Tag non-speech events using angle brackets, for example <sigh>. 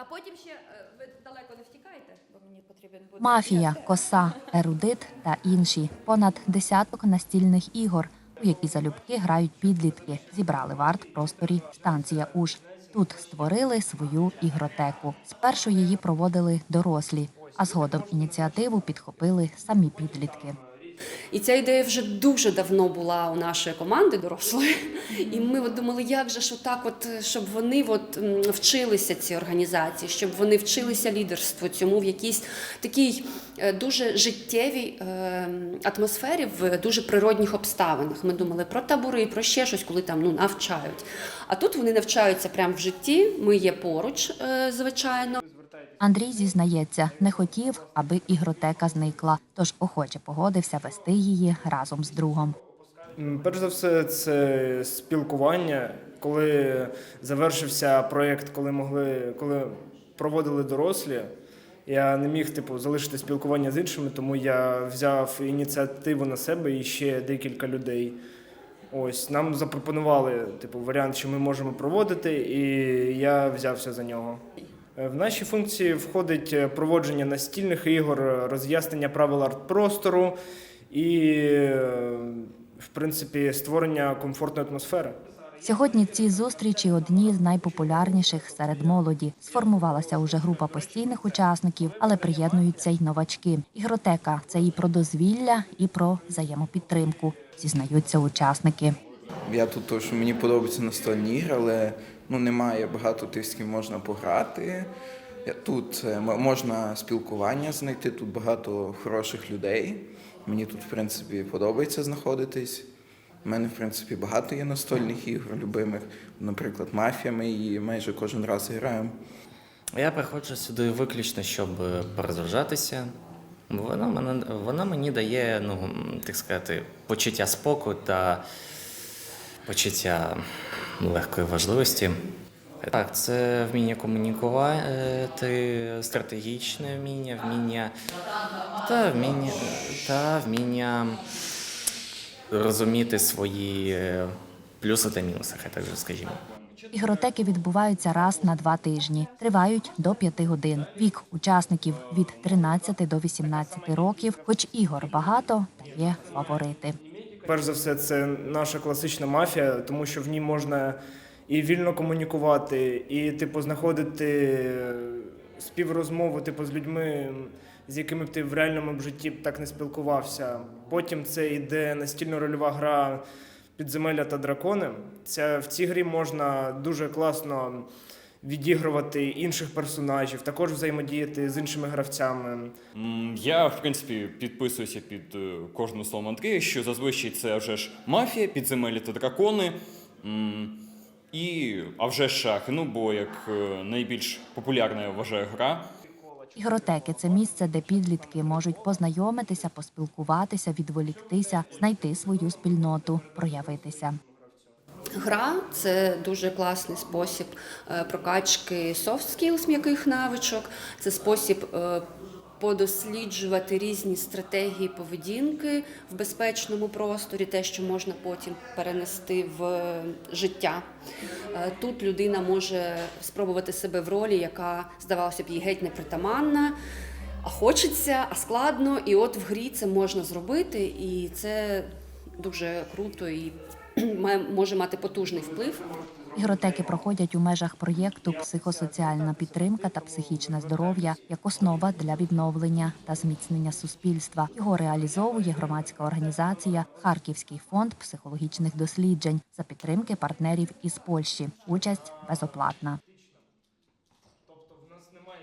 А потім ще е, ви далеко не втікаєте, бо мені потрібен буде. Мафія, коса, ерудит та інші понад десяток настільних ігор, у які залюбки грають підлітки, зібрали в арт-просторі станція Уж. Тут створили свою ігротеку. Спершу її проводили дорослі, а згодом ініціативу підхопили самі підлітки. І ця ідея вже дуже давно була у нашої команди дорослої. І ми от думали, як же ж отак, от, щоб вони от, вчилися ці організації, щоб вони вчилися лідерству цьому в якійсь такій е, дуже життєвій е, атмосфері, в дуже природних обставинах. Ми думали про табори, про ще щось, коли там ну, навчають. А тут вони навчаються прямо в житті. Ми є поруч, е, звичайно. Андрій зізнається, не хотів, аби ігротека зникла, тож охоче погодився вести її разом з другом. Перш за все, це спілкування. Коли завершився проєкт, коли могли, коли проводили дорослі, я не міг типу залишити спілкування з іншими, тому я взяв ініціативу на себе і ще декілька людей. Ось нам запропонували типу варіант, що ми можемо проводити, і я взявся за нього. Е, В наші функції входить е, проводження настільних ігор, е, роз'яснення правил арт-простору і, в принципі, створення комфортної атмосфери. Сьогодні ці зустрічі одні з найпопулярніших серед молоді. Сформувалася уже група постійних учасників, але приєднуються й новачки. Ігротека це і про дозвілля, і про взаємопідтримку, зізнаються учасники. Я тут, тому що мені подобаються настольні ігри, але ну, немає багато тих, з ким можна пограти. Тут е, можна спілкування знайти, тут багато хороших людей. Мені тут, в принципі, подобається знаходитись. У мене, в принципі, багато є настольних ігор любимих. Наприклад, мафія, ми її майже кожен раз граємо. Я приходжу сюди виключно, щоб е. Вона, мене, вона мені дає, ну, так сказати, почуття спокою та почуття легкої важливості. Так, це вміння комунікувати, стратегічне вміння, вміння та вміння, та вміння розуміти свої е, плюси та мінуси, хай так же скажімо. Ігротеки відбуваються раз на два тижні, тривають до п'яти годин. Вік учасників від 13 до 18 років, хоч ігор багато, та є фаворити. Перш за все, це наша класична мафія, тому що в ній можна і вільно комунікувати, і типу знаходити співрозмову типу, з людьми, з якими б ти в реальному житті б так не спілкувався. Потім це йде настільно-рольова гра підземелля та дракони. Це в цій грі можна дуже класно відігрувати інших персонажів, також взаємодіяти з іншими гравцями. Я, в принципі, підписуюся під е, кожну слово Андрія, що зазвичай це вже ж мафія, підземелля та дракони. І, а вже ж шахи, ну бо як е, найбільш популярна, я вважаю, гра. Ігротеки це місце, де підлітки можуть познайомитися, поспілкуватися, відволіктися, знайти свою спільноту, проявитися. Гра це дуже класний спосіб е, прокачки soft skills, м'яких навичок. Це спосіб е, подосліджувати різні стратегії поведінки в безпечному просторі, те, що можна потім перенести в е, життя. Тут людина може спробувати себе в ролі, яка здавалося б їй геть непритаманна. А хочеться, а складно, і от в грі це можна зробити, і це дуже круто і <clears throat> може мати потужний вплив. Ігротеки проходять у межах проєкту Психосоціальна підтримка та психічне здоров'я як основа для відновлення та зміцнення суспільства. Його реалізовує громадська організація Харківський фонд психологічних досліджень за підтримки партнерів із Польщі. Участь безоплатна.